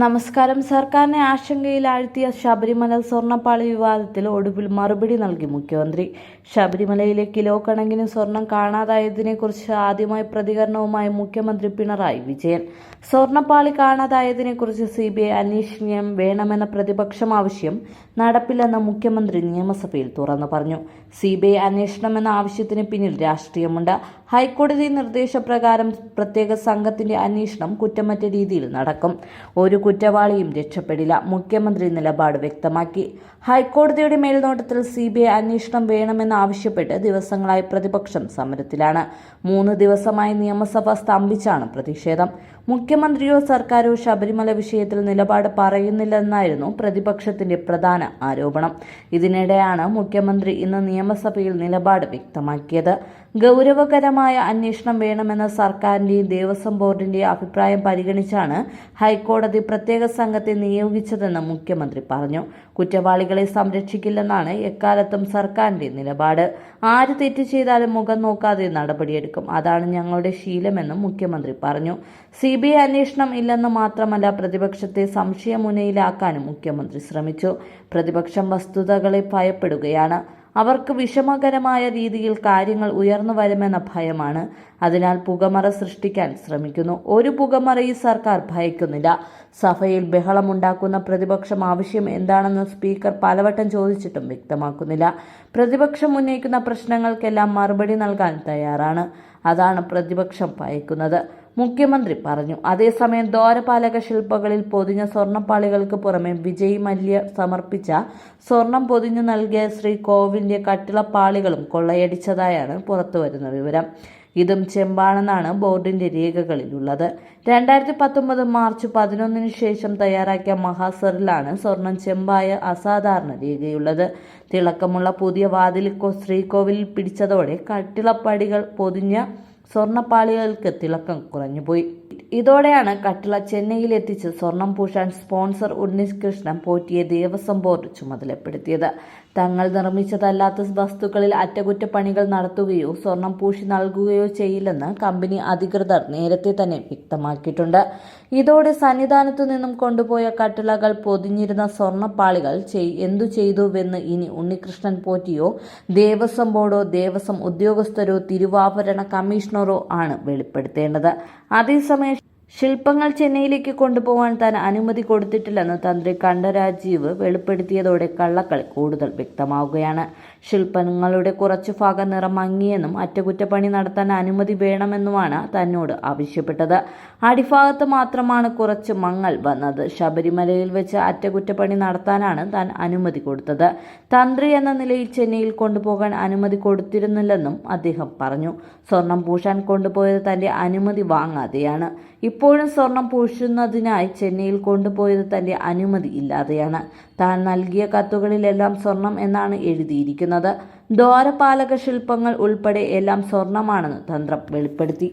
നമസ്കാരം. സർക്കാരിനെ ആശങ്കയിലാഴ്ത്തിയ ശബരിമല സ്വർണപ്പാളി വിവാദത്തിൽ ഒടുവിൽ മറുപടി നൽകി മുഖ്യമന്ത്രി. ശബരിമലയിലെ കിലോ കണക്കിന് സ്വർണം കാണാതായതിനെക്കുറിച്ച് ആദ്യമായി പ്രതികരണവുമായി മുഖ്യമന്ത്രി പിണറായി വിജയൻ. സ്വർണപ്പാളി കാണാതായതിനെക്കുറിച്ച് സി ബി ഐ അന്വേഷണം വേണമെന്ന പ്രതിപക്ഷം ആവശ്യം നടപ്പില്ലെന്ന് മുഖ്യമന്ത്രി നിയമസഭയിൽ തുറന്നു പറഞ്ഞു. സി ബി ഐ അന്വേഷണം എന്ന ആവശ്യത്തിന് പിന്നിൽ രാഷ്ട്രീയമുണ്ട്. ഹൈക്കോടതി നിർദ്ദേശപ്രകാരം പ്രത്യേക സംഘത്തിന്റെ അന്വേഷണം കുറ്റമറ്റ രീതിയിൽ നടക്കും. ഒരു കുറ്റവാളിയും രക്ഷപ്പെടില്ല. മുഖ്യമന്ത്രി നിലപാട് വ്യക്തമാക്കി. ഹൈക്കോടതിയുടെ മേൽനോട്ടത്തിൽ സി ബി ഐ അന്വേഷണം വേണമെന്ന് ആവശ്യപ്പെട്ട് ദിവസങ്ങളായി പ്രതിപക്ഷം സമരത്തിലാണ്. മൂന്ന് ദിവസമായി നിയമസഭ സ്തംഭിച്ചാണ് പ്രതിഷേധം. മുഖ്യമന്ത്രിയോ സർക്കാരോ ശബരിമല വിഷയത്തിൽ നിലപാട് പറയുന്നില്ലെന്നായിരുന്നു പ്രതിപക്ഷത്തിന്റെ പ്രധാന ആരോപണം. ഇതിനിടെയാണ് മുഖ്യമന്ത്രി ഇന്ന് നിയമസഭയിൽ നിലപാട് വ്യക്തമാക്കിയത്. ഗൗരവകരമായ അന്വേഷണം വേണമെന്ന സർക്കാരിന്റെയും ദേവസ്വം ബോർഡിന്റെയും അഭിപ്രായം പരിഗണിച്ചാണ് ഹൈക്കോടതി പ്രത്യേക സംഘത്തെ നിയോഗിച്ചതെന്ന് മുഖ്യമന്ത്രി പറഞ്ഞു. കുറ്റവാളികളെ സംരക്ഷിക്കില്ലെന്നാണ് എക്കാലത്തും സർക്കാരിന്റെ നിലപാട്. ആര് തെറ്റ് ചെയ്താലും മുഖം നോക്കാതെ നടപടിയെടുക്കും. അതാണ് ഞങ്ങളുടെ ശീലമെന്നും മുഖ്യമന്ത്രി പറഞ്ഞു. സി ബി ഐ അന്വേഷണം ഇല്ലെന്ന് മാത്രമല്ല പ്രതിപക്ഷത്തെ സംശയമുനയിലാക്കാനും മുഖ്യമന്ത്രി ശ്രമിച്ചു. പ്രതിപക്ഷം വസ്തുതകളെ ഭയപ്പെടുകയാണ്. അവർക്ക് വിഷമകരമായ രീതിയിൽ കാര്യങ്ങൾ ഉയർന്നു വരുമെന്ന ഭയമാണ്. അതിനാൽ പുകമറ സൃഷ്ടിക്കാൻ ശ്രമിക്കുന്നു. ഒരു പുകമറ ഈ സർക്കാർ ഭയക്കുന്നില്ല. സഭയിൽ ബഹളമുണ്ടാക്കുന്ന പ്രതിപക്ഷം ആവശ്യം എന്താണെന്ന് സ്പീക്കർ പലവട്ടം ചോദിച്ചിട്ടും വ്യക്തമാക്കുന്നില്ല. പ്രതിപക്ഷം ഉന്നയിക്കുന്ന പ്രശ്നങ്ങൾക്കെല്ലാം മറുപടി നൽകാൻ തയ്യാറാണ്. അതാണ് പ്രതിപക്ഷം ഭയക്കുന്നത്. മുഖ്യമന്ത്രി പറഞ്ഞു. അതേസമയം ദ്വാരപാലക ശില്പങ്ങളിൽ പൊതിഞ്ഞ സ്വർണപ്പാളികൾക്ക് പുറമെ വിജയ് മല്യ സമർപ്പിച്ച സ്വർണം പൊതിഞ്ഞു നൽകിയ ശ്രീ കോവിലിന്റെ കട്ടിളപ്പാളികളും കൊള്ളയടിച്ചതായാണ് പുറത്തുവരുന്ന വിവരം. ഇതും ചെമ്പാണെന്നാണ് ബോർഡിന്റെ രേഖകളിലുള്ളത്. രണ്ടായിരത്തി പത്തൊമ്പത് മാർച്ച് പതിനൊന്നിന് ശേഷം തയ്യാറാക്കിയ മഹാസറിലാണ് സ്വർണം ചെമ്പായ അസാധാരണ രേഖയുള്ളത്. തിളക്കമുള്ള പുതിയ വാതിലിക്കോ ശ്രീകോവിലിൽ പിടിച്ചതോടെ കട്ടിളപ്പടികൾ പൊതിഞ്ഞ സ്വർണപ്പാളികൾക്ക് തിളക്കം കുറഞ്ഞുപോയി. ഇതോടെയാണ് കട്ടിള ചെന്നൈയിലെത്തിച്ച് സ്വർണം പൂശാൻ സ്പോൺസർ ഉണ്ണികൃഷ്ണൻ പോറ്റിയെ ദേവസ്വം ബോർഡ് ചുമതലപ്പെടുത്തിയത്. തങ്ങൾ നിർമ്മിച്ചതല്ലാത്ത വസ്തുക്കളിൽ അറ്റകുറ്റപ്പണികൾ നടത്തുകയോ സ്വർണം പൂശി നൽകുകയോ ചെയ്യില്ലെന്ന് കമ്പനി അധികൃതർ നേരത്തെ തന്നെ വ്യക്തമാക്കിയിട്ടുണ്ട്. ഇതോടെ സന്നിധാനത്തു നിന്നും കൊണ്ടുപോയ കട്ടിളകൾ പൊതിഞ്ഞിരുന്ന സ്വർണപ്പാളികൾ ചെയ് എന്തു ചെയ്തുവെന്ന് ഇനി ഉണ്ണികൃഷ്ണൻ പോറ്റിയോ ദേവസ്വം ബോർഡോ ദേവസ്വം ഉദ്യോഗസ്ഥരോ തിരുവാഭരണ കമ്മീഷണറോ ആണ് വെളിപ്പെടുത്തേണ്ടത്. അതേസമയം ശില്പങ്ങൾ ചെന്നൈയിലേക്ക് കൊണ്ടുപോകാൻ താൻ അനുമതി കൊടുത്തിട്ടില്ലെന്ന് തന്ത്രി കണ്ഠരാജീവ് വെളിപ്പെടുത്തിയതോടെ കള്ളക്കളി കൂടുതൽ വ്യക്തമാവുകയാണ്. ശില്പങ്ങളുടെ കുറച്ചു ഭാഗം നിറം മങ്ങിയെന്നും അറ്റകുറ്റപ്പണി നടത്താൻ അനുമതി വേണമെന്നുമാണ് തന്നോട് ആവശ്യപ്പെട്ടത്. അടിഭാഗത്ത് മാത്രമാണ് കുറച്ച് മങ്ങൽ വന്നത്. ശബരിമലയിൽ വെച്ച് അറ്റകുറ്റപ്പണി നടത്താനാണ് താൻ അനുമതി കൊടുത്തത്. തന്ത്രി എന്ന നിലയിൽ ചെന്നൈയിൽ കൊണ്ടുപോകാൻ അനുമതി കൊടുത്തിരുന്നില്ലെന്നും അദ്ദേഹം പറഞ്ഞു. സ്വർണം പൂശാൻ കൊണ്ടുപോയത് തന്റെ അനുമതി വാങ്ങാതെയാണ്. ഇപ്പോഴും സ്വർണം പൂശുന്നതിനായി ചെന്നൈയിൽ കൊണ്ടുപോയത് തന്റെ അനുമതി ഇല്ലാതെയാണ്. താൻ നൽകിയ കത്തുകളിലെല്ലാം സ്വർണം എന്നാണ് എഴുതിയിരിക്കുന്നത്. ദ്വാരപാലക ശില്പങ്ങൾ ഉൾപ്പെടെ എല്ലാം സ്വർണമാണെന്ന് തന്ത്രം വെളിപ്പെടുത്തി.